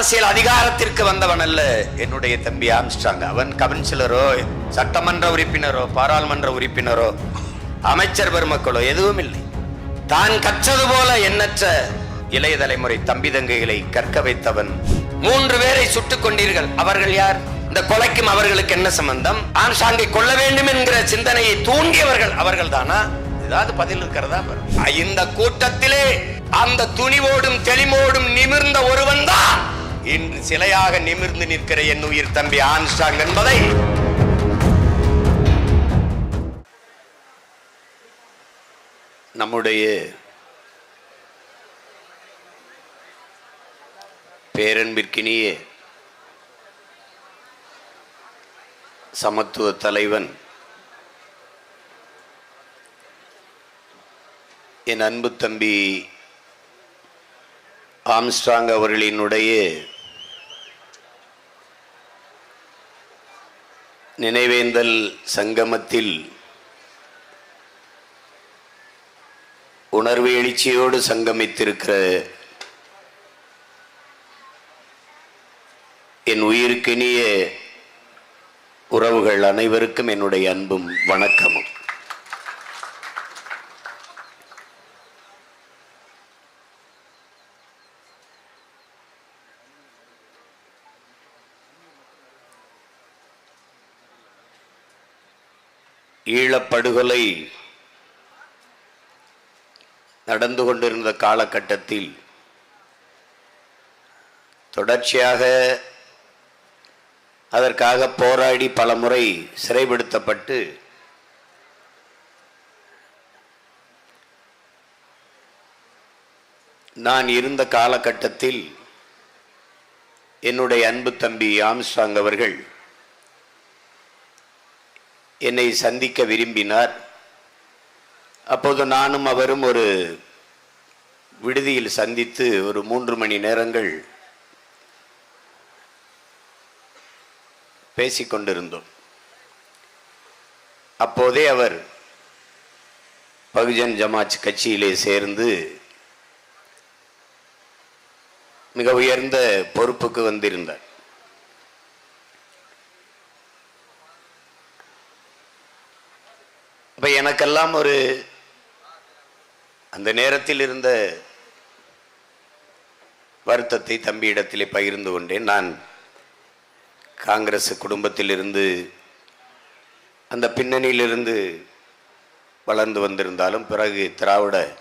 அரசியல் அதிகாரத்திற்கு வந்தவன் அல்ல. என்னுடைய தம்பி ஆம்ஸ்டாங் அவன் கவுன்சிலரோ சட்டமன்ற உறுப்பினரோ பாராளுமன்ற உறுப்பினரோ அமைச்சர் பெருமக்களோ எதுவும் இல்லை. தான் கற்றது போல எண்ணற்ற இளைய தலைமுறை தம்பி தங்கைகளை கற்க வைத்தவன். மூன்று பேரை சுட்டுக் கொண்டீர்கள். அவர்கள் யார்? இந்த கொலைக்கும் அவர்களுக்கு என்ன சம்பந்தம்? ஆம்ஸ்டாங்கை கொள்ள வேண்டும் என்கிற சிந்தனையை தூண்டியவர்கள் அவர்கள் தானா ஏதாவது பதில் இருக்கிறதா? இந்த கூட்டத்திலே அந்த துணிவோடும் தெளிமோடும் நிமிர்ந்த ஒருவன் தான். இன்று சிலையாக நிமிர்ந்து நிற்கிற என் உயிர் தம்பி ஆன்ஸ்டாங் என்பதை நம்முடைய பேரன்பிற்கினிய சமத்துவ தலைவன் என் அன்பு தம்பி ஆம்ஸ்ட்ராங் அவர்களினுடைய நினைவேந்தல் சங்கமத்தில் உணர்வு எழுச்சியோடு சங்கமித்திருக்கிற என் உயிருக்கினிய உறவுகள் அனைவருக்கும் என்னுடைய அன்பும் வணக்கமும். ஈழப்படுகொலை நடந்து கொண்டிருந்த காலகட்டத்தில் தொடர்ச்சியாக அதற்காக போராடி பலமுறை சிறைப்படுத்தப்பட்டு நான் இருந்த காலகட்டத்தில் என்னுடைய அன்பு தம்பி ஆம்ஸ்டாங் அவர்கள் என்னை சந்திக்க விரும்பினார். அப்போது நானும் அவரும் ஒரு விடுதியில் சந்தித்து ஒரு மூன்று மணி நேரங்கள் பேசிக்கொண்டிருந்தோம் அப்போதே அவர் பகுஜன் ஜமாத் கட்சியிலே சேர்ந்து மிக உயர்ந்த பொறுப்புக்கு வந்திருந்தார். இப்போ எனக்கெல்லாம் ஒரு அந்த நேரத்தில் இருந்த வருத்தத்தை தம்பியிடத்திலே பகிர்ந்து கொண்டேன். நான் காங்கிரஸ் குடும்பத்திலிருந்து அந்த பின்னணியிலிருந்து வளர்ந்து வந்திருந்தாலும் பிறகு திராவிட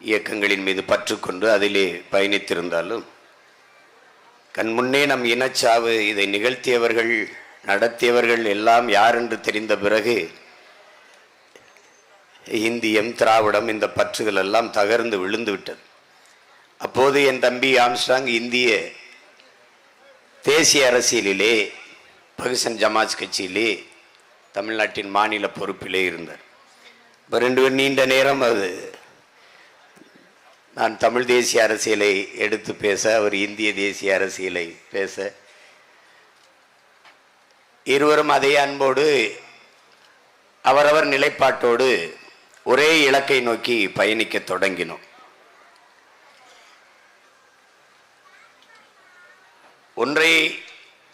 இயக்கங்களின் மீது பற்றுக்கொண்டு அதிலே பயணித்திருந்தாலும் கண் முன்னே நம் இனச்சாவு இதை நிகழ்த்தியவர்கள் நடத்தியவர்கள் எல்லாம் யார் என்று தெரிந்த பிறகு இந்தியம் திராவிடம் இந்த பற்றுகள் எல்லாம் தகர்ந்து விழுந்து விட்டது அப்போது என் தம்பி ஆம்ஸ்டாங் இந்திய தேசிய அரசியலிலே பகுசன் ஜமாஜ் கட்சியிலே தமிழ்நாட்டின் மாநில பொறுப்பிலே இருந்தார். இப்போ ரெண்டு நீண்ட நேரம் அது நான் தமிழ் தேசிய அரசியலை எடுத்து பேச அவர் இந்திய தேசிய அரசியலை பேச இருவரும் அதே அன்போடு அவரவர் நிலைப்பாட்டோடு ஒரே இலக்கை நோக்கி பயணிக்க தொடங்கினோம். ஒன்றை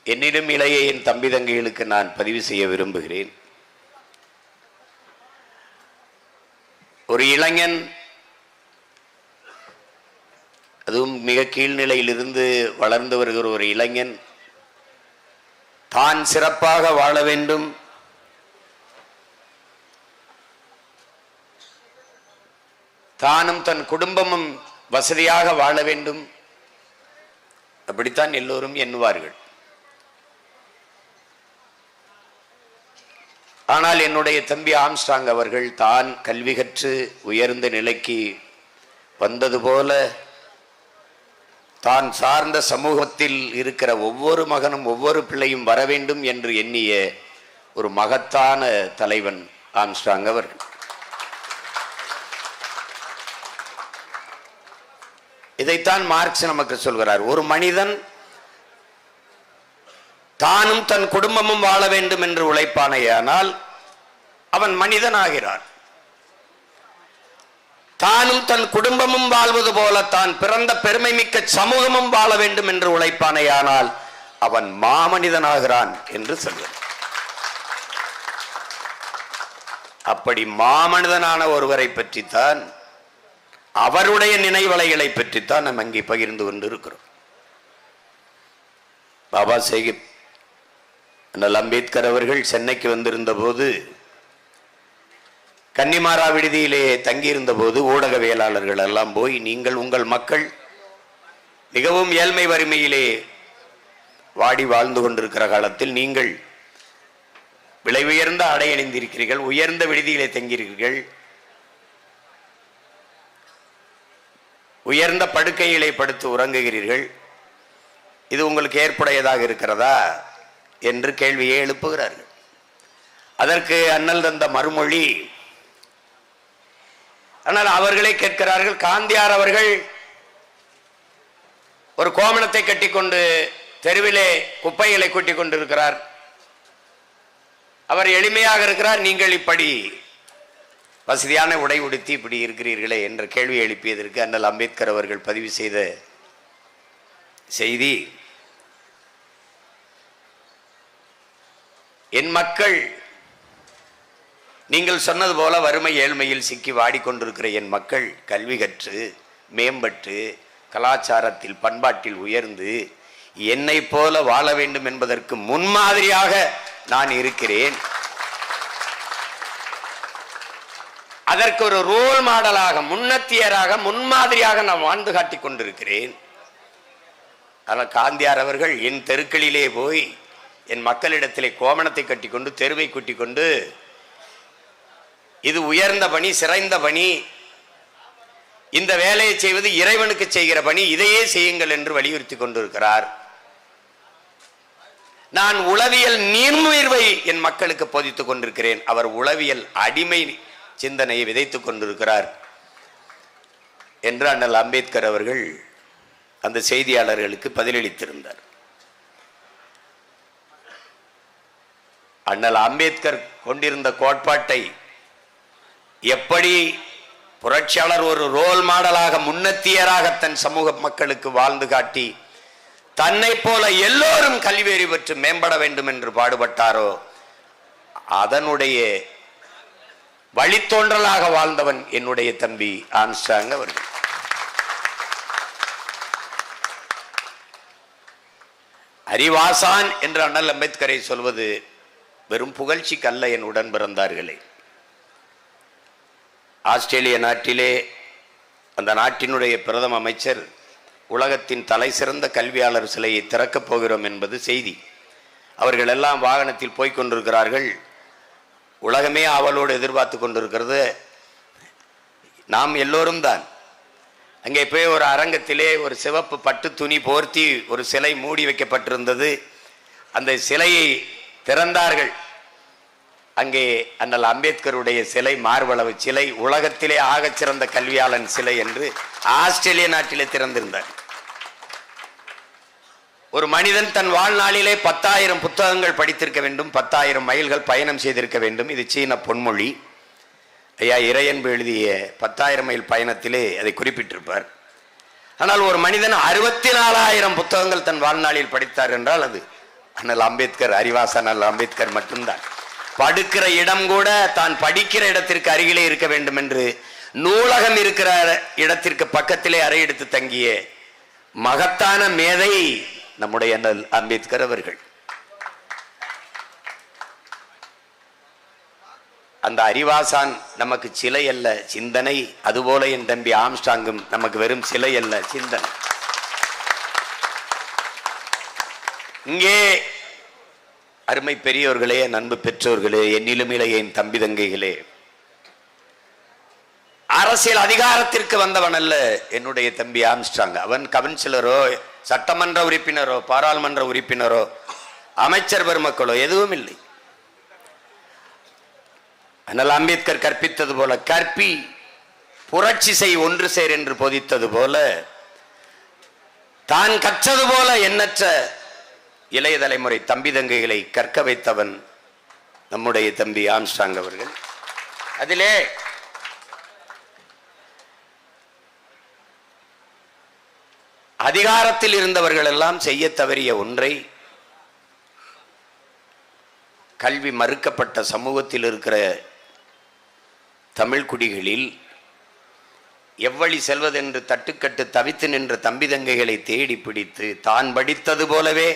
என்னிடம் இளைய என் தம்பி தங்கைகளுக்கு நான் பதிவு செய்ய விரும்புகிறேன். ஒரு இளைஞன் அதுவும் மிக கீழ்நிலையிலிருந்து வளர்ந்து வருகிற ஒரு இளைஞன் தான் சிறப்பாக வாழ வேண்டும். தானும் தன் குடும்பமும் வசதியாக வாழ வேண்டும். அப்படித்தான் எல்லோரும் எண்ணுவார்கள். ஆனால் என்னுடைய தம்பி ஆம்ஸ்டாங் அவர்கள் தான் கல்வி கற்று உயர்ந்த நிலைக்கு வந்தது போல தான் சார்ந்த சமூகத்தில் இருக்கிற ஒவ்வொரு மகனும் ஒவ்வொரு பிள்ளையும் வர வேண்டும் என்று எண்ணிய ஒரு மகத்தான தலைவன் ஆம்ஸ்டாங் அவர்கள். இதைத்தான் மார்க்ஸ் நமக்கு சொல்கிறார். ஒரு மனிதன் தானும் தன் குடும்பமும் வாழ வேண்டும் என்று உழைப்பானேயானால் அவன் மனிதனாகிறான். தானும் தன் குடும்பமும் வாழ்வது போல தான் பிறந்த பெருமை மிக்க சமூகமும் வாழ வேண்டும் என்று உழைப்பானேயானால் அவன் மாமனிதனாகிறான் என்று சொல்கிறான் அப்படி மாமனிதனான ஒருவரை பற்றித்தான் அவருடைய நினைவலைகளை பற்றித்தான் நம்ம அங்கே பகிர்ந்து கொண்டிருக்கிறோம். பாபா சாஹிப் அண்ணல் அம்பேத்கர் அவர்கள் சென்னைக்கு வந்திருந்த போது கன்னிமாரா விடுதியிலே தங்கியிருந்த போது ஊடகவியலாளர்கள் எல்லாம் போய் நீங்கள் உங்கள் மக்கள் மிகவும் ஏழ்மை வறுமையிலே வாடி வாழ்ந்து கொண்டிருக்கிற காலத்தில் நீங்கள் விலை உயர்ந்த ஆடை அணிந்திருக்கிறீர்கள் உயர்ந்த விடுதியிலே தங்கியிருக்கிறீர்கள் உயர்ந்த படுக்கையிலே படுத்து உறங்குகிறீர்கள். இது உங்களுக்கு ஏற்புடையதாக இருக்கிறதா? என்று கேள்வியை எழுப்புகிறார்கள். அதற்கு அண்ணல் தந்த மறுமொழி ஆனால் அவர்களே கேட்கிறார்கள் காந்தியார் அவர்கள் ஒரு கோமணத்தை கட்டிக்கொண்டு தெருவிலே குப்பைகளை கூட்டிக் கொண்டிருக்கிறார். அவர் எளிமையாக இருக்கிறார் நீங்கள் இப்படி வசதியான உடை உடுத்தி இப்படி இருக்கிறீர்களே என்ற கேள்வி எழுப்பியதற்கு அண்ணல் அம்பேத்கர் அவர்கள் பதிவு செய்த செய்தி என் மக்கள் நீங்கள் சொன்னது போல வறுமை ஏழ்மையில் சிக்கி வாடிக்கொண்டிருக்கிற என் மக்கள் கல்வி கற்று மேம்பட்டு கலாச்சாரத்தில் பண்பாட்டில் உயர்ந்து என்னை போல வாழ வேண்டும் என்பதற்கு முன்மாதிரியாக நான் இருக்கிறேன். அதற்கு ஒரு ரோல் மாடலாக முன்னத்தியராக முன்மாதிரியாக நான் வாழ்ந்து காட்டி கொண்டிருக்கிறேன். ஆனால் காந்தியார் அவர்கள் என் தெருக்களிலே போய் என் மக்களிடத்திலே கோமணத்தை கட்டிக்கொண்டு தெருவை கூட்டி கொண்டு இது உயர்ந்த பணி சிறைந்த பணி இந்த வேலையை செய்வது இறைவனுக்கு செய்கிற பணி இதையே செய்யுங்கள் என்று வலியுறுத்தி கொண்டிருக்கிறார். நான் உளவியல் நீர்முயர்வை என் மக்களுக்கு போதித்துக் கொண்டிருக்கிறேன். அவர் உளவியல் அடிமை சிந்தனையை விதைத்து கொண்டிருக்கிறார் என்று அண்ணல் அம்பேத்கர் அவர்கள் அந்த செய்தியாளர்களுக்கு பதிலளித்திருந்தார். அண்ணல் அம்பேத்கர் கொண்டிருந்த கோட்பாட்டை எப்படி புரட்சியாளர் ஒரு ரோல் மாடலாக முன்னத்தியராக தன் சமூக மக்களுக்கு வாழ்ந்து காட்டி தன்னை போல எல்லோரும் கல்வியறி பெற்று மேம்பட வேண்டும் என்று பாடுபட்டாரோ அதனுடைய வழித்தோன்றலாக வாழ்ந்தவன் என்னுடைய தம்பி ஆம்ஸ்டாங் அவர்கள். அறிவாசான் என்று அண்ணல் அம்பேத்கரை சொல்வது வெறும் புகழ்ச்சிக்கல்ல என் உடன் பிறந்தார்களே. ஆஸ்திரேலிய நாட்டிலே அந்த நாட்டினுடைய பிரதம அமைச்சர் உலகத்தின் தலை சிறந்த கல்வியாளர் சிலையை திறக்கப் போகிறோம் என்பது செய்தி. அவர்கள் எல்லாம் வாகனத்தில் போய்க் கொண்டிருக்கிறார்கள். உலகமே அவளோடு எதிர்பார்த்து கொண்டிருக்கிறது. நாம் எல்லோரும் தான். அங்கே போய் ஒரு அரங்கத்திலே ஒரு சிவப்பு பட்டு துணி போர்த்தி ஒரு சிலை மூடி வைக்கப்பட்டிருந்தது. அந்த சிலையை திறந்தார்கள். அங்கே அண்ணல் அம்பேத்கருடைய சிலை மார்பளவு சிலை உலகத்திலே ஆகச் சிறந்த கல்வியாளன் சிலை என்று ஆஸ்திரேலிய நாட்டிலே திறந்திருந்தார். ஒரு மனிதன் தன் வாழ்நாளிலே பத்தாயிரம் புத்தகங்கள் படித்திருக்க வேண்டும் பத்தாயிரம் மைல்கள் பயணம் செய்திருக்க வேண்டும். இது சீன பொன்மொழி. ஐயா இறையன்பு எழுதிய பத்தாயிரம் மைல் பயணத்திலே அதை குறிப்பிட்டிருப்பார். ஆனால் ஒரு மனிதன் அறுபத்தி நாலாயிரம் புத்தகங்கள் தன் வாழ்நாளில் படித்தார் என்றால் அது அண்ணல் அம்பேத்கர் அறிவாசன் அண்ணல் அம்பேத்கர் மட்டும்தான். படுக்கிற இடம் கூட தான் படிக்கிற இடத்திற்கு அருகிலே இருக்க வேண்டும் என்று நூலகம் இருக்கிற இடத்திற்கு பக்கத்திலே அறையெடுத்து தங்கிய மகத்தான மேதை நம்முடைய அண்ணல் அம்பேத்கர் அவர்கள். அந்த அறிவாசான் நமக்கு சிலை அல்ல சிந்தனை. அதுபோல என் தம்பி ஆம்ஸ்டாங்கும் நமக்கு வெறும் சிலை அல்ல சிந்தனை. இங்கே அருமை பெரியோர்களே நண்பு பெற்றோர்களே என்னிலும் இளைய என் தம்பி தங்கைகளே அரசியல் அதிகாரத்திற்கு வந்தவன் அல்ல என்னுடைய தம்பி ஆம்ஸ்டாங் அவன் கவுன்சிலரோ சட்டமன்ற உறுப்பினரோ பாராளுமன்ற உறுப்பினரோ அமைச்சர் பெருமக்களோ எதுவும் இல்லை. அதனால் அம்பேத்கர் கற்பித்தது போல கற்பி புரட்சி செய் ஒன்று சேர் என்று போதித்தது போல தான் கற்றது போல எண்ணற்ற இளைய தலைமுறை தம்பி தங்கைகளை கற்க வைத்தவன் நம்முடைய தம்பி ஆம்ஸ்டாங் அவர்கள். அதிலே அதிகாரத்தில் இருந்தவர்கள் எல்லாம் செய்ய தவறிய ஒன்றை கல்வி மறுக்கப்பட்ட சமூகத்தில் இருக்கிற தமிழ்குடிகளில் எவ்வழி செல்வதென்று தட்டுக்கட்டு தவித்து நின்ற தம்பிதங்கைகளை தேடி பிடித்து தான் படித்தது போலவே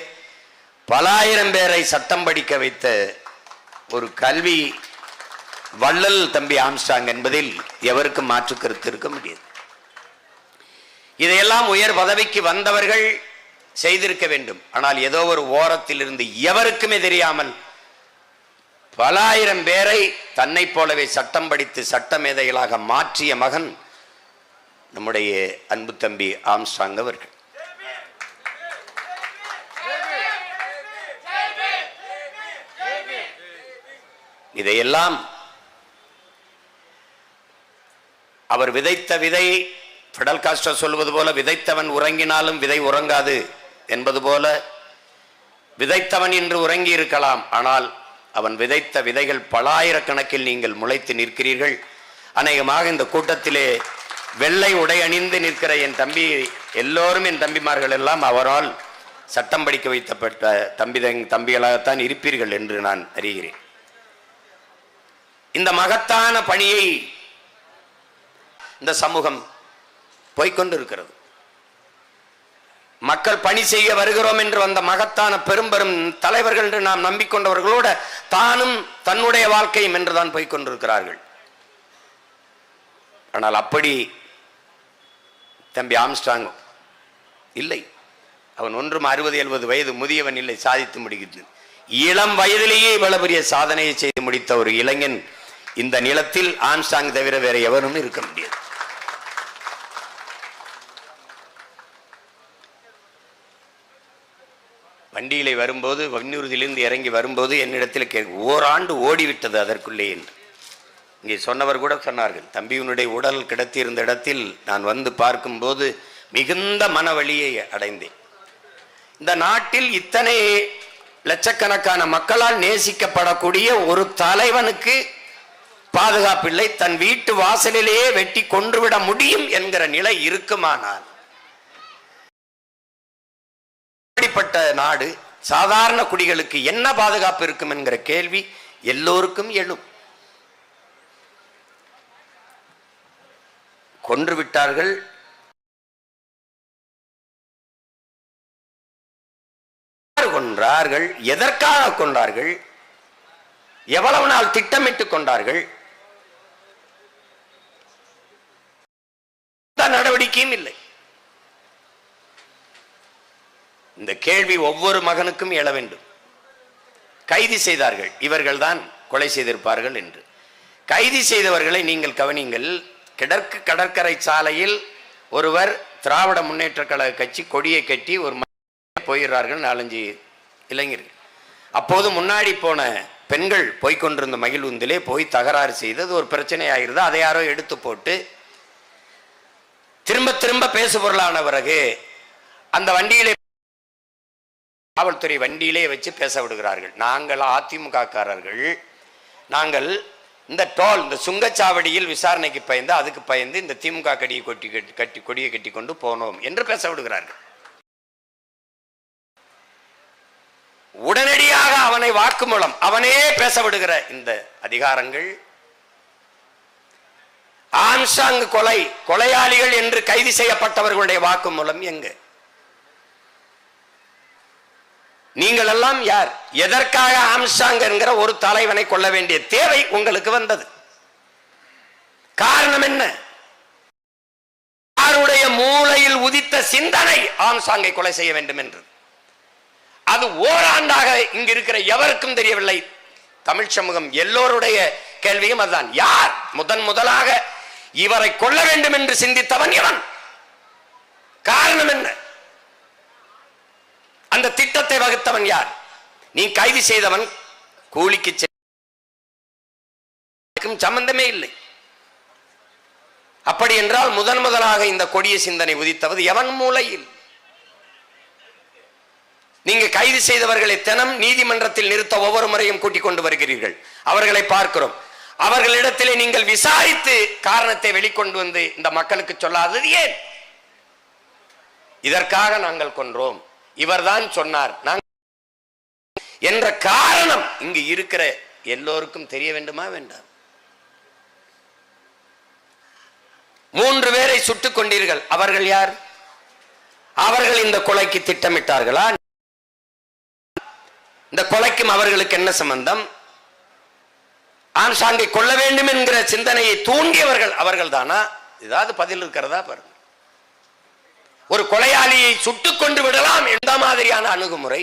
பலாயிரம் பேரை சட்டம் படிக்க வைத்த ஒரு கல்வி வள்ளல் தம்பி ஆம்ஸ்டாங் என்பதில் எவருக்கும் மாற்று கருத்து இருக்க முடியாது. இதையெல்லாம் உயர் பதவிக்கு வந்தவர்கள் செய்திருக்க வேண்டும். ஆனால் ஏதோ ஒரு ஓரத்தில் இருந்து எவருக்குமே தெரியாமல் பல ஆயிரம் பேரை தன்னை போலவே சட்டம் படித்து சட்ட மேதைகளாக மாற்றிய மகன் நம்முடைய அன்பு தம்பி ஆம்ஸ்டாங் அவர்கள். இதையெல்லாம் அவர் விதைத்த விதை பிடல் காஸ்டர் சொல்வது போல விதைத்தவன் உறங்கினாலும் விதை உறங்காது என்பது போல விதைத்தவன் இன்று உறங்கி இருக்கலாம் ஆனால் அவன் விதைத்த விதைகள் பலாயிரக்கணக்கில் நீங்கள் முளைத்து நிற்கிறீர்கள். அநேகமாக இந்த கூட்டத்திலே வெள்ளை உடை அணிந்து நிற்கிற என் தம்பி எல்லோரும் என் தம்பிமார்கள் எல்லாம் அவரால் சட்டம் படிக்க வைத்தப்பட்ட தம்பி தம்பிகளாகத்தான் இருப்பீர்கள் என்று நான் அறிகிறேன். இந்த மகத்தான பணியை இந்த சமூகம் போய்கொண்டிருக்கிறது மக்கள் பணி செய்ய வருகிறோம் என்று வந்த மகத்தான பெரும் தலைவர்கள் என்று நாம் நம்பிக்கொண்டவர்களோட தானும் தன்னுடைய வாழ்க்கையும் என்றுதான் போய்கொண்டிருக்கிறார்கள் ஆனால் அப்படி தம்பி ஆம்ஸ்டாங் இல்லை. அவன் ஒன்றும் அறுபது எழுபது வயது முதியவன் இல்லை சாதித்து முடிக்கிறது. இளம் வயதிலேயே இவ்வளவு பெரிய சாதனையை செய்து முடித்த ஒரு இளைஞன் இந்த நிலத்தில் ஆம்ஸ்டாங் தவிர வேற எவரும் இருக்க முடியாது. வண்டியிலே வரும்போது வன்னூர்தியிலிருந்து இறங்கி வரும்போது என்னிடத்தில் கே ஓராண்டு ஓடிவிட்டது அதற்குள்ளே என்று. இங்கே சொன்னவர் கூட சொன்னார்கள் தம்பியினுடைய உடல் கிடத்தியிருந்த இடத்தில் நான் வந்து பார்க்கும்போது மிகுந்த மனவழியை அடைந்தேன். இந்த நாட்டில் இத்தனை லட்சக்கணக்கான மக்களால் நேசிக்கப்படக்கூடிய ஒரு தலைவனுக்கு பாதுகாப்பில்லை. தன் வீட்டு வாசலிலேயே வெட்டி கொன்றுவிட முடியும் என்கிற நிலை இருக்குமானால் அப்படிப்பட்ட நாடு சாதாரண குடிகளுக்கு என்ன பாதுகாப்பு இருக்கும் என்கிற கேள்வி எல்லோருக்கும் எழும். கொன்று விட்டார்கள். கொன்றார்கள்? எதற்காக கொண்டார்கள் எவ்வளவு நாள் திட்டமிட்டுக் கொண்டார்கள்? நடவடிக்கையும் இல்லை. இந்த கேள்வி ஒவ்வொரு மகனுக்கும் எழ வேண்டும். கைது செய்தார்கள். இவர்கள்தான் கொலை செய்திருப்பார்கள் என்று. கைது செய்தவர்களை நீங்கள் கவனிங்கள் கிடற்கு கடற்கரை சாலையில் ஒருவர் திராவிட முன்னேற்ற கழக கட்சி கொடியை கட்டி ஒரு போயிடுறார்கள். நாலஞ்சு இளைஞர்கள். அப்போது முன்னாடி போன பெண்கள் போய்கொண்டிருந்த மகிழ்வுந்திலே போய் தகராறு செய்தது. ஒரு பிரச்சனை ஆகிருது அதை யாரோ எடுத்து போட்டு திரும்ப திரும்ப பேசு பொருளான பிறகு அந்த வண்டியிலே காவல்துறை வண்டியிலே வச்சு பேச விடுகிறார்கள். நாங்கள் அதிமுக காரர்கள் நாங்கள் இந்த டோல் இந்த சுங்கச்சாவடியில் விசாரணைக்கு பயந்து அதுக்கு பயந்து இந்த திமுக கடியை கொட்டி கட்டி கட்டி கொடியை கட்டி கொண்டு போனோம் என்று பேச விடுகிறார்கள். உடனடியாக அவனை வாக்குமூலம் அவனே பேச விடுகிற இந்த அதிகாரங்கள் ஆம்சாங் கொலை கொலையாளிகள் என்று கைது செய்யப்பட்டவர்களுடைய வாக்குமூலம் எங்கு? நீங்கள் எல்லாம் யார்? எதற்காக ஆம்சாங் என்கிற ஒரு தலைவனை கொள்ள வேண்டிய தேவை உங்களுக்கு வந்தது. காரணம் என்ன? யாருடைய மூளையில் உதித்த சிந்தனை ஆம்சாங்கை கொலை செய்ய வேண்டும் என்று அது ஓராண்டாக இங்க இருக்கிற எவருக்கும் தெரியவில்லை. தமிழ் சமூகம் எல்லோருடைய கேள்வியும் அதுதான். யார்? முதன் முதலாக இவரை கொள்ள வேண்டும் என்று சிந்தித்தவன் இவன். காரணம் என்ன? அந்த திட்டத்தை வகுத்தவன் யார்? நீ கைது செய்தவன் கூலிக்கு சம்பந்தமே இல்லை. அப்படி என்றால் முதன் முதலாக இந்த கொடிய சிந்தனை உதித்தவது எவன் மூலையில் நீங்க கைது செய்தவர்களை தினம் நீதிமன்றத்தில் நிறுத்த ஒவ்வொரு முறையும் கூட்டிக் கொண்டு வருகிறீர்கள். அவர்களை பார்க்கிறோம். அவர்களிடத்திலே நீங்கள் விசாரித்து காரணத்தை வெளிக்கொண்டு வந்து இந்த மக்களுக்கு சொல்லாதது ஏன்? இதற்காக நாங்கள் கொன்றோம். இவர்தான் சொன்னார். நாங்கள் என்ற காரணம் இங்கு இருக்கிற எல்லோருக்கும் தெரிய வேண்டுமா வேண்டாம்? மூன்று பேரை சுட்டுக் கொண்டீர்கள். அவர்கள் யார்? அவர்கள் இந்த கொலைக்கு திட்டமிட்டார்களா? இந்த கொலைக்கும் அவர்களுக்கு என்ன சம்பந்தம்? ஆம்சாங்கை கொள்ள வேண்டும் என்கிற சிந்தனையை தூண்டியவர்கள் அவர்கள் தானா ஏதாவது பதில் இருக்கிறதா பாருங்க. ஒரு கொலையாளியை சுட்டுக் கொண்டு விடலாம் எந்த மாதிரியான அணுகுமுறை?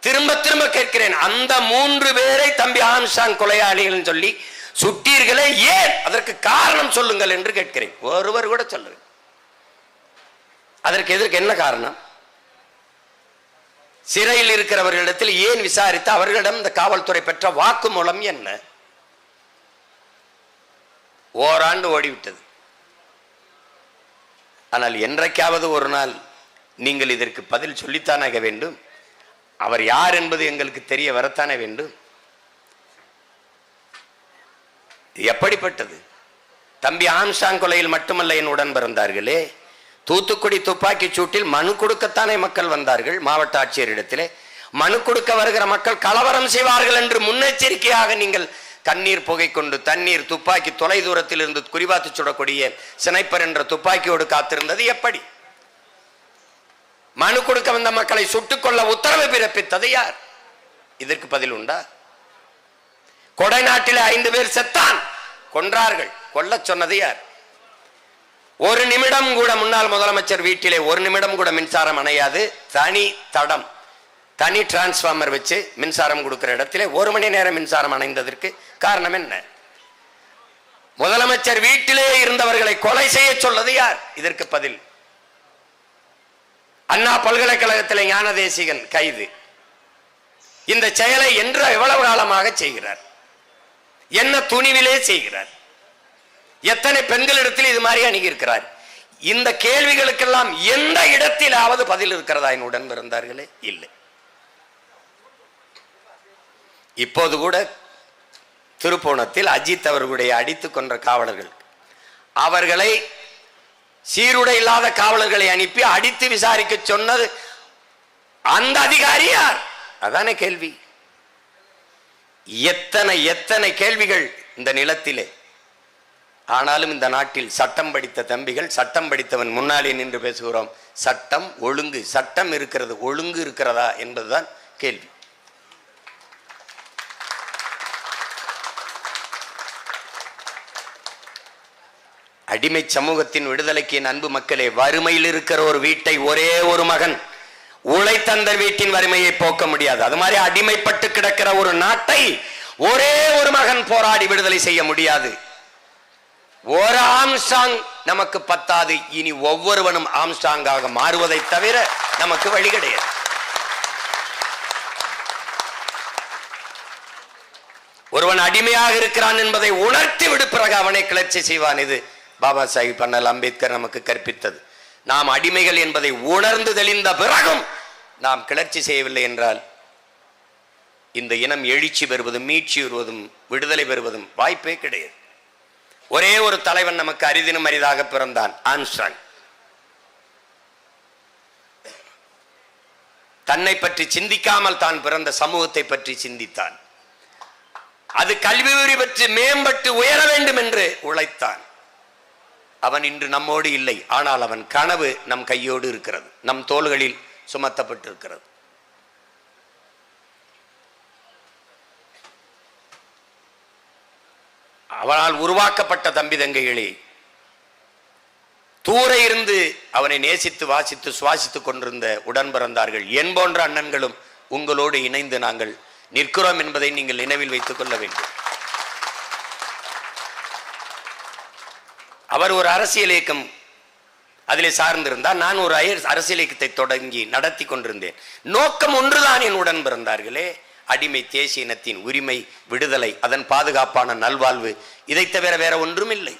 திரும்ப திரும்ப கேட்கிறேன். அந்த மூன்று பேரை தம்பி ஆம்சாங் கொலையாளிகள் சொல்லி சுட்டீர்களே ஏன்? அதற்கு காரணம் சொல்லுங்கள் என்று கேட்கிறேன். ஒருவர் கூட சொல்லுங்க அதற்கு எதற்கு என்ன காரணம்? சிறையில் இருக்கிறவர்களிடத்தில் ஏன் விசாரித்து அவர்களிடம் இந்த காவல்துறை பெற்ற வாக்குமூலம் என்ன? ஓராண்டு ஓடிவிட்டது. ஆனால் என்றைக்காவது ஒரு நாள் நீங்கள் இதற்கு பதில் சொல்லித்தானாக வேண்டும். அவர் யார் என்பது எங்களுக்கு தெரிய வரத்தானே வேண்டும். எப்படிப்பட்டது? தம்பி ஆம்சாங் கொலையில் மட்டுமல்ல என் உடன் பிறந்தார்களே. தூத்துக்குடி துப்பாக்கி சூட்டில் மனு கொடுக்கத்தானே மக்கள் வந்தார்கள் மாவட்ட ஆட்சியரிடத்திலே. மனு கொடுக்க வருகிற மக்கள் கலவரம் செய்வார்கள் என்று முன்னெச்சரிக்கையாக நீங்கள் கண்ணீர் புகை கொண்டு தண்ணீர் துப்பாக்கி தொலை தூரத்தில் இருந்து குறிபாத்து சுடக்கூடிய சினைப்பர் என்ற துப்பாக்கியோடு காத்திருந்தது. எப்படி? மனு கொடுக்க வந்த மக்களை சுட்டுக்கொள்ள உத்தரவு பிறப்பித்தது யார்? இதற்கு பதில் உண்டா? கொடை நாட்டில் ஐந்து பேர் செத்தான். கொன்றார்கள். கொல்ல சொன்னது யார்? ஒரு நிமிடம் கூட முன்னாள் முதலமைச்சர் வீட்டிலே ஒரு நிமிடம் கூட மின்சாரம் அணையாது. தனி தடம். தனி டிரான்ஸ்ஃபார்மர் வச்சு மின்சாரம் கொடுக்கிற இடத்திலே ஒரு மணி நேரம் மின்சாரம் அணைந்ததற்கு காரணம் என்ன? முதலமைச்சர் வீட்டிலே இருந்தவர்களை கொலை செய்ய சொல்லது யார்? இதற்கு பதில். அண்ணா பல்கலைக்கழகத்தில் ஞானதேசிகன் கைது. இந்த செயலை என்று எவ்வளவு காலமாக செய்கிறார்? என்ன துணிவிலே செய்கிறார்? எத்தனை பெண்களிடத்தில் இது மாதிரி அணுகியிருக்கிறார்? இந்த கேள்விகளுக்கெல்லாம் எந்த இடத்திலாவது பதில் இருக்கிறதா? என்னுடன் இருந்தார்களே இல்லை. இப்போது கூட திருப்போணத்தில் அஜித் அவர்களுடைய அடித்துக் கொன்ற காவலர்கள். அவர்களை சீருடை இல்லாத காவலர்களை அனுப்பி அடித்து விசாரிக்க சொன்னது அந்த அதிகாரி யார்? அதானே கேள்வி. எத்தனை எத்தனை கேள்விகள் இந்த நிலத்திலே? ஆனாலும் இந்த நாட்டில் சட்டம் படித்த தம்பிகள் சட்டம் படித்தவன் முன்னாலே நின்று பேசுகிறோம். சட்டம் ஒழுங்கு சட்டம் இருக்கிறது ஒழுங்கு இருக்கிறதா என்பதுதான் கேள்வி. அடிமை சமூகத்தின் விடுதலைக்கு என் அன்பு மக்களே வறுமையில் இருக்கிற ஒரு வீட்டை ஒரே ஒரு மகன் உழைத்தந்த வீட்டின் வறுமையை போக்க முடியாது. அது மாதிரி அடிமைப்பட்டு கிடக்கிற ஒரு நாட்டை ஒரே ஒரு மகன் போராடி விடுதலை செய்ய முடியாது. ஒரு ஆம்ஸ்டாங் நமக்கு பத்தாது. இனி ஒவ்வொருவனும் ஆம்ஸ்டாங்காக மாறுவதை தவிர நமக்கு வழி கிடையாது. ஒருவன் அடிமையாக இருக்கிறான் என்பதை உணர்த்தி விடு பிறகு அவனை கிளர்ச்சி செய்வான் இது. பாபா சாஹிப் அண்ணல் அம்பேத்கர் நமக்கு கற்பித்தது. நாம் அடிமைகள் என்பதை உணர்ந்து தெளிந்த பிறகும் நாம் கிளர்ச்சி செய்யவில்லை என்றால் இந்த இனம் எழுச்சி பெறுவதும் மீட்சி பெறுவதும் விடுதலை பெறுவதும் வாய்ப்பே கிடையாது. ஒரே ஒரு தலைவன் நமக்கு அரிதினும் அரிதாக பிறந்தான் ஆன்ஸ்டாங் தன்னை பற்றி சிந்திக்காமல் தான் பிறந்த சமூகத்தை பற்றி சிந்தித்தான். அது கல்வி பற்றி மேம்பட்டு உயர வேண்டும் என்று உழைத்தான். அவன் இன்று நம்மோடு இல்லை. ஆனால் அவன் கனவு நம் கையோடு இருக்கிறது. நம் தோள்களில் சுமத்தப்பட்டிருக்கிறது. அவனால் உருவாக்கப்பட்ட தம்பி தங்கைகளே தூர இருந்து அவனை நேசித்து வாசித்து சுவாசித்துக் கொண்டிருந்த உடன் பிறந்தார்கள். என் போன்ற அண்ணன்களும் உங்களோடு இணைந்து நாங்கள் நிற்கிறோம் என்பதை நீங்கள் நினைவில் வைத்துக் கொள்ள வேண்டும். அவர் ஒரு அரசியல் இயக்கம் அதில் சார்ந்திருந்தார் நான் ஒரு அரசியல் இயக்கத்தை தொடங்கி நடத்தி கொண்டிருந்தேன். நோக்கம் ஒன்றுதான் என் உடன் பிறந்தார்களே. அடிமை தேசிய இனத்தின் உரிமை விடுதலை அதன் பாதுகாப்பான நல்வாழ்வு இதை தவிர வேற ஒன்றும் இல்லை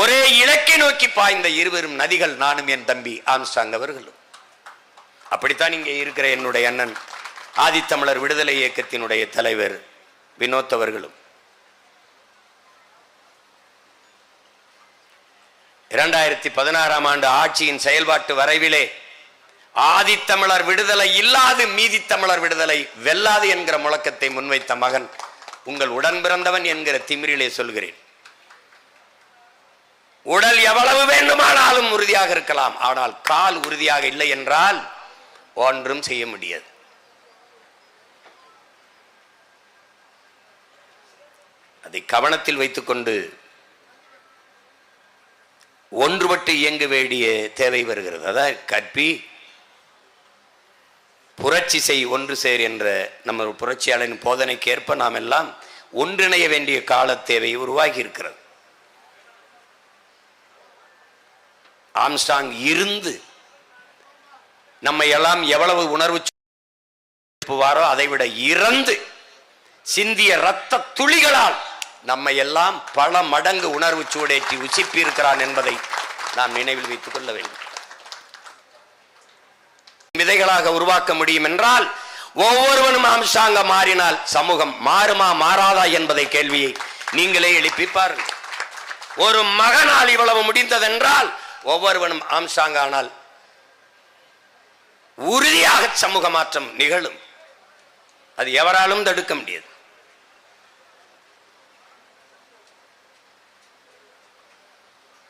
ஒரே இலக்கை நோக்கி பாய்ந்த இருவரும் நதிகள் நானும் என் தம்பி ஆம்ஸ்டாங் அவர்களும். அப்படித்தான் இங்கே இருக்கிற என்னுடைய அண்ணன் ஆதித்தமிழர் விடுதலை இயக்கத்தினுடைய தலைவர் வினோத் அவர்களும். இரண்டாயிரத்தி பதினாறாம் ஆண்டு ஆட்சியின் செயல்பாட்டு வரைவிலே ஆதித்தமிழர் விடுதலை இல்லாது மீதி தமிழர் விடுதலை வெல்லாது என்கிற முழக்கத்தை முன்வைத்த மகன் உங்கள் உடன் பிறந்தவன் என்கிற திமிரிலே சொல்கிறேன். உடல் எவ்வளவு வேண்டுமானாலும் உறுதியாக இருக்கலாம். ஆனால் கால் உறுதியாக இல்லை என்றால் ஒன்றும் செய்ய முடியாது. அதை கவனத்தில் வைத்துக்கொண்டு ஒன்றுபட்டு இயங்க வேண்டிய தேவை வருகிறது. அதான் கற்பி புரட்சி செய் ஒன்று சேர் என்ற நம்ம புரட்சியாளரின் போதனைக்கு ஏற்ப நாம் எல்லாம் ஒன்றிணைய வேண்டிய கால தேவை உருவாகி இருக்கிறது. ஆம்ஸ்டாங் இருந்து நம்ம எல்லாம் எவ்வளவு உணர்வு வாரோ அதை விட இறந்து சிந்திய ரத்த துளிகளால் நம்மை எல்லாம் பல மடங்கு உணர்வு சூடேற்றி உசிப்பி இருக்கிறான் என்பதை நாம் நினைவில் வைத்துக் கொள்ள வேண்டும். விதைகளாக உருவாக்க முடியும் என்றால் ஒவ்வொருவனும் அம்சாங்க மாறினால் சமூகம் மாறுமா மாறாதா என்பதை கேள்வியை நீங்களே எழுப்பி பாருங்கள். ஒரு மகனால் இவ்வளவு முடிந்ததென்றால் ஒவ்வொருவனும் ஆம்சாங்க ஆனால் உறுதியாக சமூக மாற்றம் நிகழும். அது எவராலும் தடுக்க முடியாது.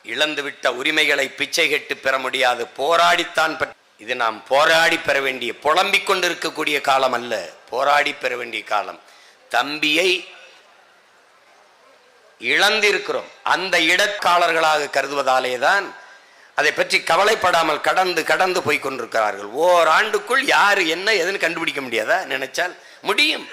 இழந்துவிட்ட உரிமைகளை பிச்சை கெட்டு பெற முடியாது. போராடித்தான் இது நாம் போராடி பெற வேண்டிய புலம்பிக் கொண்டிருக்கக்கூடிய காலம் அல்ல. போராடி பெற வேண்டிய காலம். தம்பியை இழந்திருக்கிறோம். அந்த இடக்காலர்களாக கருதுவதாலே தான் அதை பற்றி கவலைப்படாமல் கடந்து கடந்து போய் கொண்டிருக்கிறார்கள். ஓராண்டுக்குள் யாரு என்ன எதுன்னு கண்டுபிடிக்க முடியாதா? நினைச்சால் முடியும்.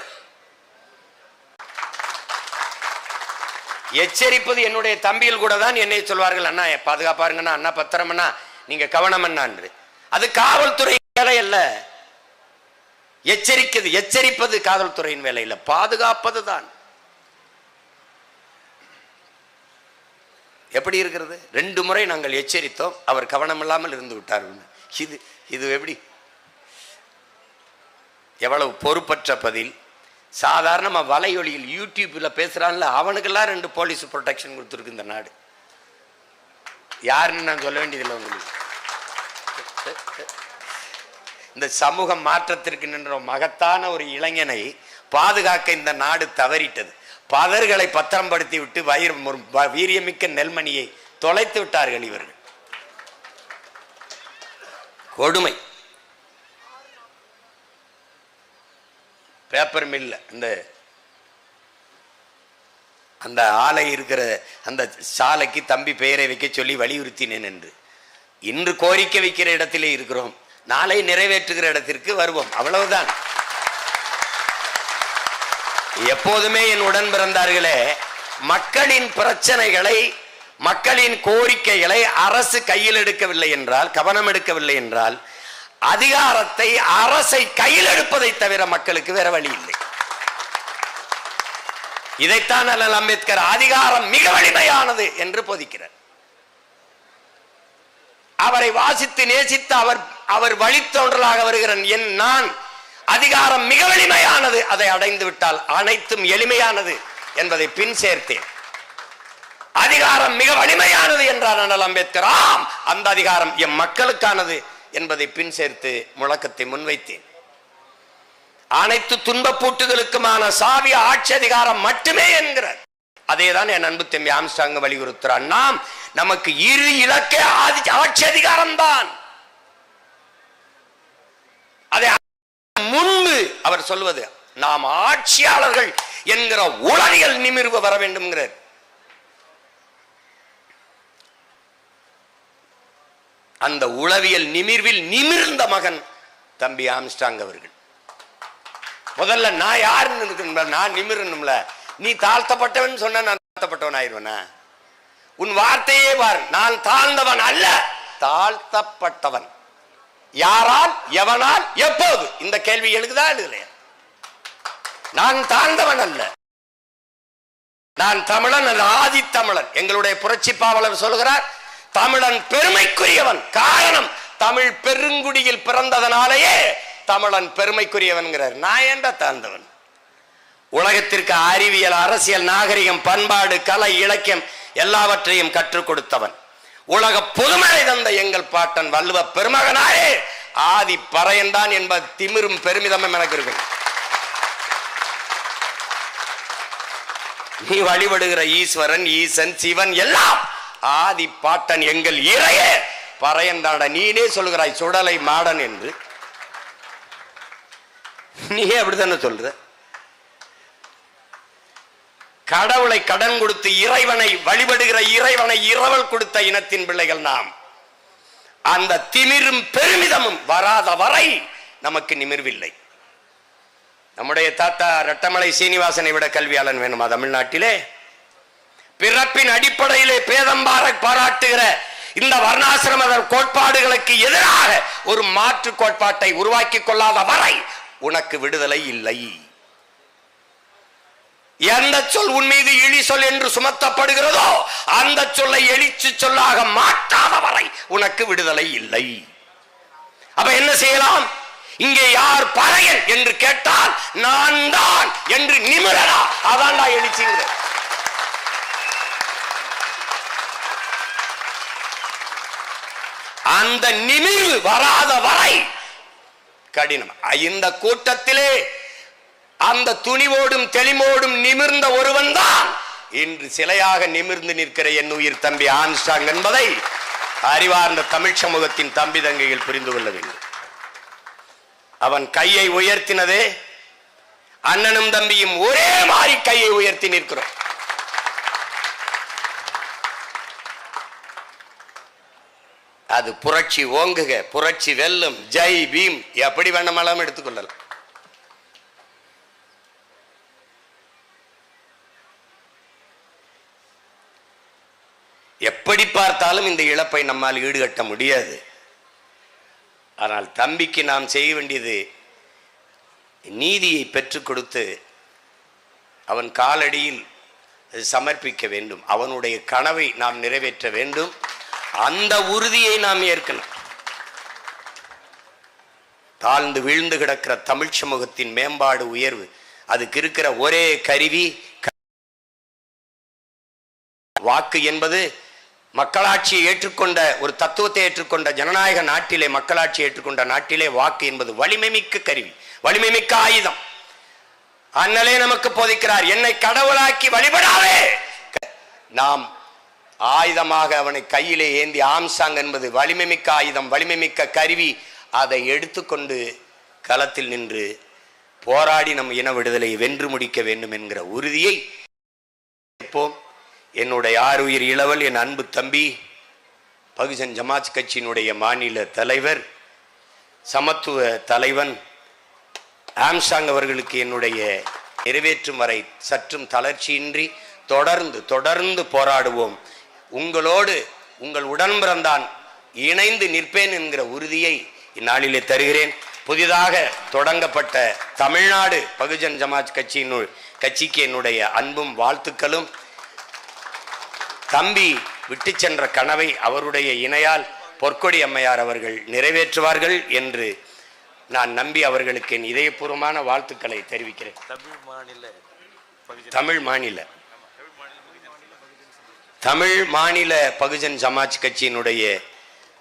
எச்சரிப்பது என்னுடைய தம்பியில் கூட தான் என்னை சொல்வார்கள் அண்ணா பாதுகாப்பாருங்கண்ணா அண்ணா பத்திரமண்ணா நீங்க கவனம் அது காவல்துறை வேலை அல்ல எச்சரிக்கிறது எச்சரிப்பது காவல்துறையின் வேலை இல்லை பாதுகாப்பது தான் எப்படி இருக்கிறது? ரெண்டு முறை நாங்கள் எச்சரித்தோம் அவர் கவனம் இல்லாமல் இருந்து விட்டார்கள் இது இது எப்படி? எவ்வளவு பொறுப்பற்ற பதில். சாதாரணமாக வலையொலியில் யூடியூப்பில் பேசுகிறான்ல அவனுக்கெல்லாம் ரெண்டு போலீஸ் ப்ரொடெக்ஷன் கொடுத்துருக்கு இந்த நாடு. யாருன்னு நான் சொல்ல வேண்டியதில்லை உங்களுக்கு. இந்த சமூக மாற்றத்திற்கு நின்ற மகத்தான ஒரு இளைஞனை பாதுகாக்க இந்த நாடு தவறிட்டது. பதர்களை பத்திரப்படுத்தி விட்டு வயிறு வீரியமிக்க நெல்மணியை தொலைத்து விட்டார்கள் இவர்கள். கொடுமை. பேப்பர் மில்ல அந்த அந்த ஆலை இருக்கிற அந்த சாலைக்கு தம்பி பெயரை வைக்க சொல்லி வலியுறுத்தினேன் என்று. இன்று கோரிக்கை வைக்கிற இடத்திலே இருக்கிறோம். நாளை நிறைவேற்றுகிற இடத்திற்கு வருவோம். அவ்வளவுதான். எப்போதுமே என் உடன் பிறந்தார்களே மக்களின் பிரச்சனைகளை மக்களின் கோரிக்கைகளை அரசு கையில் எடுக்கவில்லை என்றால் கவனம் எடுக்கவில்லை என்றால் அதிகாரத்தை அரசை கையில் எடுப்பதை தவிர மக்களுக்கு வேற வழி இல்லை. இதைத்தான் அண்ணல் அம்பேத்கர் அதிகாரம் மிக வலிமையானது என்று போதிக்கிறார். அவரை வாசித்து நேசித்து அவர் அவர் வழித்தோன்றலாக வருகிறன் என் நான் அதிகாரம் மிக வலிமையானது. அதை அடைந்து விட்டால் அனைத்தும் எளிமையானது என்பதை பின் சேர்த்தேன். அதிகாரம் மிக வலிமையானது என்றார் அண்ணல் அம்பேத்கர். ஆம் அந்த அதிகாரம் எம் மக்களுக்கானது. என்பதை பின் சேர்த்து முழக்கத்தை முன்வைத்தேன். அனைத்து துன்பப்பூட்டுகளுக்குமான சாவி ஆட்சி அதிகாரம் மட்டுமே என்கிறார். அதேதான் என் அன்பு தம்பி ஆம்ஸ்டாங்க வலியுறுத்துறான் நாம் நமக்கு இரு இலக்க ஆட்சி அதிகாரம் தான். அதை முன்பு அவர் சொல்வது நாம் ஆட்சியாளர்கள் என்கிற உளவியல் நிமிர்வு வர வேண்டும்ங்கிறார். அந்த உளவியல் நிமிர்வில் நிமிர்ந்த மகன் தம்பி ஆம்ஸ்டாங் அவர்கள். முதல்ல நான் யாருன்னு நான் நிமிரணும்ல. நீ தாழ்த்தப்பட்டவன் சொன்ன நான் தாழ்த்தப்பட்டவன் ஆயிடுவனா உன் வார்த்தையே பார். நான் தாழ்ந்தவன் அல்ல. தாழ்த்தப்பட்டவன். யாரால்? எவனால்? எப்போது? இந்த கேள்வி எழுதுதா எழுதலையா நான் தாழ்ந்தவன் அல்ல. நான் தமிழன் அல்ல. ஆதி தமிழன் எங்களுடைய புரட்சி பாவலர் சொல்கிறார் தமிழன் பெருமைக்குரியவன். காரணம் தமிழ் பெருங்குடியில் பிறந்ததனாலேயே தமிழன் பெருமைக்குரியவன் நான் ஏண்ட தாழ்ந்தவன்? உலகத்திற்கு அறிவியல் அரசியல் நாகரிகம் பண்பாடு கலை இலக்கியம் எல்லாவற்றையும் கற்றுக் கொடுத்தவன். உலக பொதுமறை தந்த எங்கள் பாட்டன் வள்ளுவ பெருமகனாரே ஆதி பறையன்தான் என்பது திமிரும் பெருமிதமும் எனக்கு இருக்கும். நீ வழிபடுகிற ஈஸ்வரன் ஈசன் சிவன் எல்லாம் ஆதி பாட்டன் எங்கள் இறைய. பறையந்தாட நீனே சொல்கிறாய் சுடலை மாடன் என்று. நீயே அப்படித்தானே சொல்ற? கடவுளை கடன் கொடுத்து இறைவனை வழிபடுகிற இறைவனை இரவல் கொடுத்த இனத்தின் பிள்ளைகள் நாம். அந்த திமிரும் பெருமிதமும் வராத வரை நமக்கு நிமிர்வில்லை. நம்முடைய தாத்தா ரட்டமலை சீனிவாசனை விட கல்வியாளன் வேணுமா தமிழ்நாட்டிலே? பிறப்பின் அடிப்படையிலே பேதம் பாராட்டுகிற இந்த வர்ணாசிரம கோட்பாடுகளுக்கு எதிராக ஒரு மாற்று கோட்பாட்டை உருவாக்கி கொள்ளாத வரை உனக்கு விடுதலை இல்லை. எந்த சொல் உன் மீது இழி சொல் என்று சுமத்தப்படுகிறதோ அந்த சொல்லை எழுச்சி சொல்லாக மாற்றாத வரை உனக்கு விடுதலை இல்லை. அப்ப என்ன செய்யலாம்? இங்கே யார் பறையன் என்று கேட்டால் நான் தான் என்று நிமிரடா. அதான்டா எழுச்சிங்கிற அந்த நிமிர்வு வராத வரை கடினம். இந்த கூட்டத்திலே அந்த துணிவோடும் தெளிமோடும் நிமிர்ந்த ஒருவன் தான் இன்று சிலையாக நிமிர்ந்து நிற்கிற என் உயிர் தம்பி ஆன்ஸ்டாங் என்பதை அறிவார்ந்த தமிழ் சமூகத்தின் தம்பி தங்கைகள் புரிந்து கொள்ள வேண்டும். அவன் கையை உயர்த்தினதே அண்ணனும் தம்பியும் ஒரே மாதிரி கையை உயர்த்தி நிற்கிறோம். அது புரட்சி ஓங்குக புரட்சி வெல்லும் ஜெய் பீம். எப்படி வேண்டுமானாலும் எடுத்துக்கொள்ளலாம். எப்படி பார்த்தாலும் இந்த இழப்பை நம்மால் ஈடுகட்ட முடியாது. ஆனால் தம்பிக்கு நாம் செய்ய வேண்டியது நீதியை பெற்றுக் கொடுத்து அவன் காலடியில் சமர்ப்பிக்க வேண்டும். அவனுடைய கனவை நாம் நிறைவேற்ற வேண்டும். அந்த உறுதியை நாம் ஏற்கணும். தாழ்ந்து வீழ்ந்து கிடக்கிற தமிழ் சமூகத்தின் மேம்பாடு உயர்வு அதுக்கு இருக்கிற ஒரே கருவி வாக்கு என்பது மக்களாட்சியை ஏற்றுக்கொண்ட ஒரு தத்துவத்தை ஏற்றுக்கொண்ட ஜனநாயக நாட்டிலே மக்களாட்சி ஏற்றுக்கொண்ட நாட்டிலே வாக்கு என்பது வலிமைமிக்க கருவி வலிமைமிக்க ஆயுதம். அண்ணலே நமக்கு போதிக்கிறார் என்னை கடவுளாக்கி வழிபடாதே! நாம் ஆயுதமாக அவனை கையிலே ஏந்தி ஆம்சாங் என்பது வலிமை மிக்க ஆயுதம் வலிமை மிக்க கருவி. அதை எடுத்துக்கொண்டு களத்தில் நின்று போராடி நம் இன விடுதலை வென்று முடிக்க வேண்டும் என்கிற உறுதியை கேட்போம். என்னுடைய ஆறுயிர் இளவல் என் அன்பு தம்பி பகுஜன் ஜமாஜ் கட்சியினுடைய மாநில தலைவர் சமத்துவ தலைவன் ஆம்சாங் அவர்களுக்கு என்னுடைய நிறைவேற்றும் வரை சற்றும் தளர்ச்சியின்றி தொடர்ந்து தொடர்ந்து போராடுவோம். உங்களோடு உங்கள் உடன் பிறந்தான் இணைந்து நிற்பேன் என்கிற உறுதியை இந்நாளிலே தருகிறேன். புதிதாக தொடங்கப்பட்ட தமிழ்நாடு பகுஜன் ஜமாத் கட்சியினு கட்சிக்கு என்னுடைய அன்பும் வாழ்த்துக்களும். தம்பி விட்டு சென்ற கனவை அவருடைய இணையால் பொற்கொடி அம்மையார் அவர்கள் நிறைவேற்றுவார்கள் என்று நான் நம்பி அவர்களுக்கு என் இதயபூர்வமான வாழ்த்துக்களை தெரிவிக்கிறேன். தமிழ் மாநில தமிழ் மாநில. தமிழ் மாநில பகுஜன் சமாஜ் கட்சியினுடைய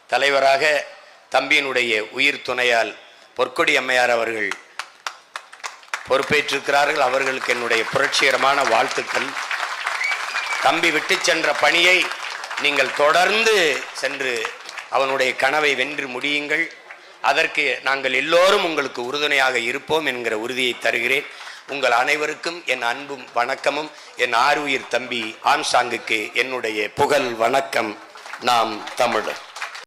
தலைவராக தம்பியினுடைய உயிர் துணையால் பொற்கொடி அம்மையார் அவர்கள் பொறுப்பேற்றிருக்கிறார்கள். அவர்களுக்கு என்னுடைய புரட்சிகரமான வாழ்த்துக்கள். தம்பி விட்டு சென்ற பணியை நீங்கள் தொடர்ந்து சென்று அவனுடைய கனவை வென்று முடியுங்கள். அதற்கு நாங்கள் எல்லோரும் உங்களுக்கு உறுதுணையாக இருப்போம் என்கிற உறுதியை தருகிறேன். உங்கள் அனைவருக்கும் என் அன்பும் வணக்கமும். என் ஆறுயிர் தம்பி ஆம்சாங்குக்கு என்னுடைய புகழ் வணக்கம். நாம் தமிழர்.